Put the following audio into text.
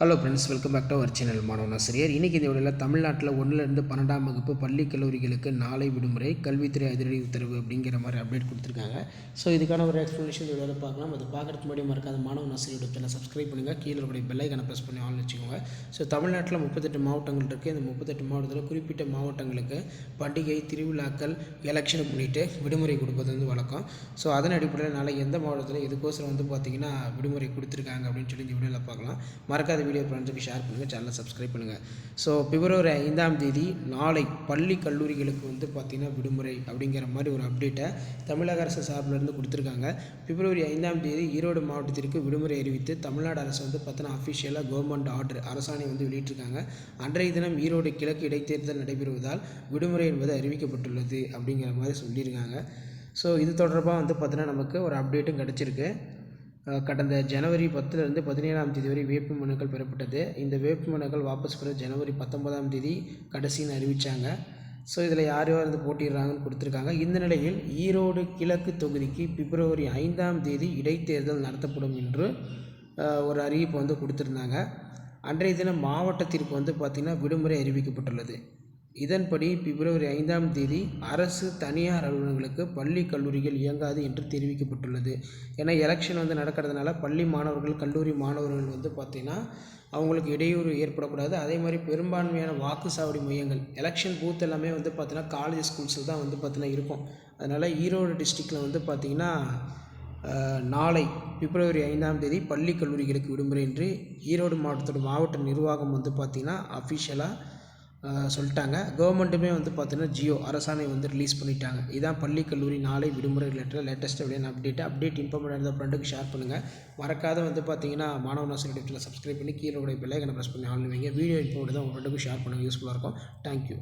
Hello friends welcome back to our channel மாணவன் ஆசிரியர் இன்றைக்கி இந்த வீடியோவில் தமிழ்நாட்டில் ஒன்றுலேருந்து பன்னெண்டாம் வகுப்பு பள்ளி கல்லூரிகளுக்கு நாளை விடுமுறை கல்வித்துறை அதிரடி உத்தரவு அப்படிங்கிற மாதிரி அப்டேட் கொடுத்துருக்காங்க. ஸோ இதுக்கான ஒரு எக்ஸ்ப்ளனேஷன் இந்த வீடியோவில் பார்க்கலாம். அது பார்க்குறதுக்கு முன்னாடி மறக்காத மாணவன் ஆசிரியர் சேனல் சப்ஸ்கிரைப் பண்ணுங்கள் கீழே இருக்கக்கூடிய பெல்லைக்கான ப்ரெஸ் பண்ணி ஆன் வச்சுக்கோங்க. ஸோ தமிழ்நாட்டில் முப்பத்தெட்டு மாவட்டங்கள் இருக்குது இந்த முப்பத்தெட்டு மாவட்டத்தில் குறிப்பிட்ட மாவட்டங்களுக்கு பண்டிகை திருவிழாக்கள் எலெக்ஷனை முன்னிட்டு விடுமுறை கொடுப்பது வந்து வழக்கம். ஸோ அதன் அடிப்படையில் நாளை எந்த மாவட்டத்தில் இதுக்கோசரம் வந்து பார்த்திங்கன்னா விடுமுறை கொடுத்துருக்காங்க அப்படின்னு சொல்லி இந்த வீடியோவில் பார்க்கலாம். மறக்காத வீடியோ ஃப்ரெண்ட்ஸுக்கு ஷேர் பண்ணுங்கள் சேனலை சப்ஸ்கிரைப் பண்ணுங்கள் ஸோ பிப்ரவரி ஐந்தாம் தேதி நாளை பள்ளி கல்லூரிகளுக்கு வந்து பார்த்திங்கன்னா விடுமுறை அப்படிங்கிற மாதிரி ஒரு அப்டேட்டை தமிழக அரசு சார்பிலிருந்து கொடுத்துருக்காங்க. பிப்ரவரி ஐந்தாம் தேதி ஈரோடு மாவட்டத்திற்கு விடுமுறை அறிவித்து தமிழ்நாடு அரசு வந்து பார்த்தினா அஃபிஷியலாக கவர்மெண்ட் ஆர்டர் அரசாணை வந்து வெளியிட்டிருக்காங்க. அன்றைய தினம் ஈரோடு கிழக்கு இடைத்தேர்தல் நடைபெறுவதால் விடுமுறை என்பது அறிவிக்கப்பட்டுள்ளது அப்படிங்கிற மாதிரி சொல்லியிருக்காங்க. ஸோ இது தொடர்பாக வந்து பார்த்தீங்கன்னா நமக்கு ஒரு அப்டேட்டும் கிடச்சிருக்கு. கடந்த ஜனவரி பத்துலேருந்து பதினேழாம் தேதி வரை வேட்பு மனுக்கள் பெறப்பட்டது. இந்த வேட்பு மனுக்கள் வாபஸ் பெற ஜனவரி பத்தொன்பதாம் தேதி கடைசின்னு அறிவித்தாங்க ஸோ இதில் யார் யார் வந்து போட்டிடுறாங்கன்னு கொடுத்துருக்காங்க. இந்த நிலையில் ஈரோடு கிழக்கு தொகுதிக்கு பிப்ரவரி ஐந்தாம் தேதி இடைத்தேர்தல் நடத்தப்படும் என்று ஒரு அறிவிப்பு வந்து கொடுத்துருந்தாங்க. அன்றைய தினம் மாவட்டத்திற்கு வந்து பார்த்திங்கன்னா விடுமுறை அறிவிக்கப்பட்டுள்ளது. இதன்படி பிப்ரவரி ஐந்தாம் தேதி அரசு தனியார் அலுவலகங்களுக்கு பள்ளி கல்லூரிகள் இயங்காது என்று தெரிவிக்கப்பட்டுள்ளது. ஏன்னா எலெக்ஷன் வந்து நடக்கிறதுனால பள்ளி மாணவர்கள் கல்லூரி மாணவர்கள் வந்து பார்த்திங்கன்னா அவங்களுக்கு இடையூறு ஏற்படக்கூடாது. அதே மாதிரி பெரும்பான்மையான வாக்குச்சாவடி மையங்கள் எலெக்ஷன் பூத் எல்லாமே வந்து பார்த்திங்கன்னா காலேஜ் ஸ்கூல்ஸில் தான் வந்து பார்த்திங்கன்னா இருக்கும். அதனால் ஈரோடு டிஸ்ட்ரிக்டில் வந்து பார்த்திங்கன்னா நாளை பிப்ரவரி ஐந்தாம் தேதி பள்ளி கல்லூரிகளுக்கு விடுமுறை என்று ஈரோடு மாவட்டத்தோட மாவட்ட நிர்வாகம் வந்து பார்த்திங்கன்னா அஃபிஷியலாக சொல்லிட்டாங்க. கவர்மெண்ட்டுமே வந்து பார்த்தீங்கன்னா ஜியோ அரசாணை வந்து ரிலீஸ் பண்ணிட்டாங்க. இதான் பள்ளி கல்லூரி நாளை விடுமுறை ரிலேட்டட் லேட்டஸ்ட் அப்படின்னு அப்டேட் அப்டேட் இன்ஃபார்மேட் இருந்த ஃப்ரெண்டுக்கு ஷேர் பண்ணுங்கள் மறக்காத வந்து பார்த்தீங்கன்னா மாணவ ஆசிரியர் சப்ஸ்கிரைப் பண்ணி கீழே உடைய பிள்ளைகளை ப்ரெஸ் பண்ணி ஆன் வைங்க. வீடியோ இன்ஃபார்மேட் தான் உங்கள் ஃப்ரெண்டுக்கு ஷேர் பண்ணுங்கள் யூஸ்ஃபுல்லாக இருக்கும். தேங்க்யூ